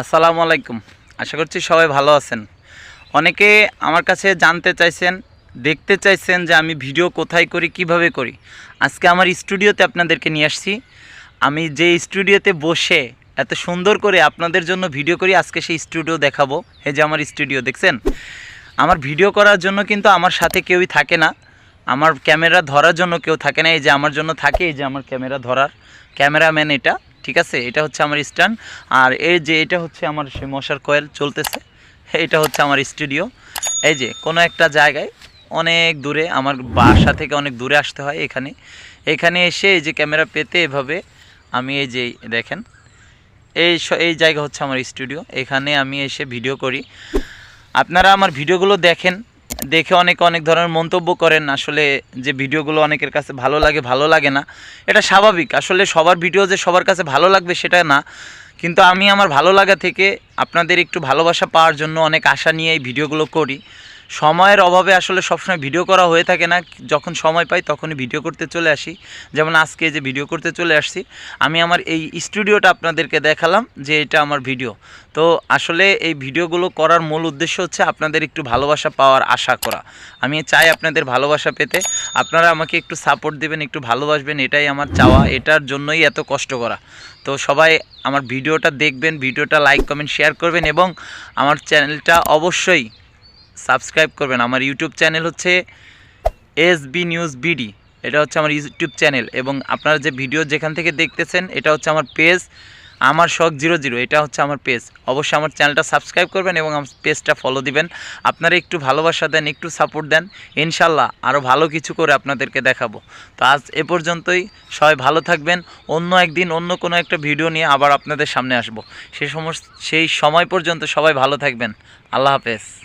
আসসালামু আলাইকুম। আশা করছি সবাই ভালো আছেন। অনেকে আমার কাছে জানতে চাইছেন, দেখতে চাইছেন যে আমি ভিডিও কোথায় করি, কীভাবে করি। আজকে আমার স্টুডিওতে আপনাদেরকে নিয়ে আসছি। আমি যে স্টুডিওতে বসে এত সুন্দর করে আপনাদের জন্য ভিডিও করি, আজকে সেই স্টুডিও দেখাবো। এই যে আমার স্টুডিও, দেখছেন? আমার ভিডিও করার জন্য কিন্তু আমার সাথে কেউই থাকে না। আমার ক্যামেরা ধরার জন্য কেউ থাকে না। এই যে আমার জন্য থাকে, এই যে আমার ক্যামেরা ধরার ক্যামেরাম্যান এটা। ঠিক আছে? এটা হচ্ছে আমার স্ট্যান্ড। আর এই যে এটা হচ্ছে আমার সে মশার কয়েল চলতেছে। এটা হচ্ছে আমার স্টুডিও। এই যে, কোনো একটা জায়গায় অনেক দূরে, আমার বাসা থেকে অনেক দূরে আসতে হয় এখানে। এখানে এসে এই যে ক্যামেরা পেতে এভাবে আমি এই যে, দেখেন। এই এই জায়গা হচ্ছে আমার স্টুডিও। এখানে আমি এসে ভিডিও করি। আপনারা আমার ভিডিওগুলো দেখেন। দেখে অনেকে অনেক ধরনের মন্তব্য করেন, আসলে যে ভিডিওগুলো অনেকের কাছে ভালো লাগে ভালো লাগে না। এটা স্বাভাবিক, আসলে সবার ভিডিও যে সবার কাছে ভালো লাগবে সেটা না। কিন্তু আমি আমার ভালো লাগা থেকে আপনাদের একটু ভালোবাসা পাওয়ার জন্য অনেক আশা নিয়ে এই ভিডিওগুলো করি। সময়ের অভাবে আসলে সবসময় ভিডিও করা হয়ে থাকে না। যখন সময় পাই তখনই ভিডিও করতে চলে আসি। যেমন আজকে যে ভিডিও করতে চলে আসছি, আমি আমার এই স্টুডিওটা আপনাদেরকে দেখালাম যে এটা আমার ভিডিও তো আসলে এই ভিডিওগুলো করার মূল উদ্দেশ্য হচ্ছে আপনাদের একটু ভালোবাসা পাওয়ার আশা করা। আমি চাই আপনাদের ভালোবাসা পেতে। আপনারা আমাকে একটু সাপোর্ট দেবেন, একটু ভালোবাসবেন, এটাই আমার চাওয়া। এটার জন্যই এত কষ্ট করা। তো সবাই আমার ভিডিওটা দেখবেন ভিডিওটা লাইক কমেন্ট শেয়ার করবেন এবং আমার চ্যানেলটা অবশ্যই সাবস্ক্রাইব করবেন। আমার ইউটিউব চ্যানেল হচ্ছে এস বি নিউজ বিডি। এটা হচ্ছে আমার ইউটিউব চ্যানেল এবং আপনারা যে ভিডিও যেখান থেকে দেখতেছেন, এটা হচ্ছে আমার পেজ, আমার শখ জিরো জিরো, এটা হচ্ছে আমার পেজ। অবশ্যই আমার চ্যানেলটা সাবস্ক্রাইব করবেন এবং আমার পেজটা ফলো দিবেন। আপনারা একটু ভালোবাসা দেন, একটু সাপোর্ট দেন ইনশাল্লাহ আরও ভালো কিছু করে আপনাদেরকে দেখাবো। তো আজ এ পর্যন্তই, সবাই ভালো থাকবেন। অন্য একদিন অন্য কোনো একটা ভিডিও নিয়ে আবার আপনাদের সামনে আসব। সে সমস্ত সেই সময় পর্যন্ত সবাই ভালো থাকবেন। আল্লাহ হাফেজ।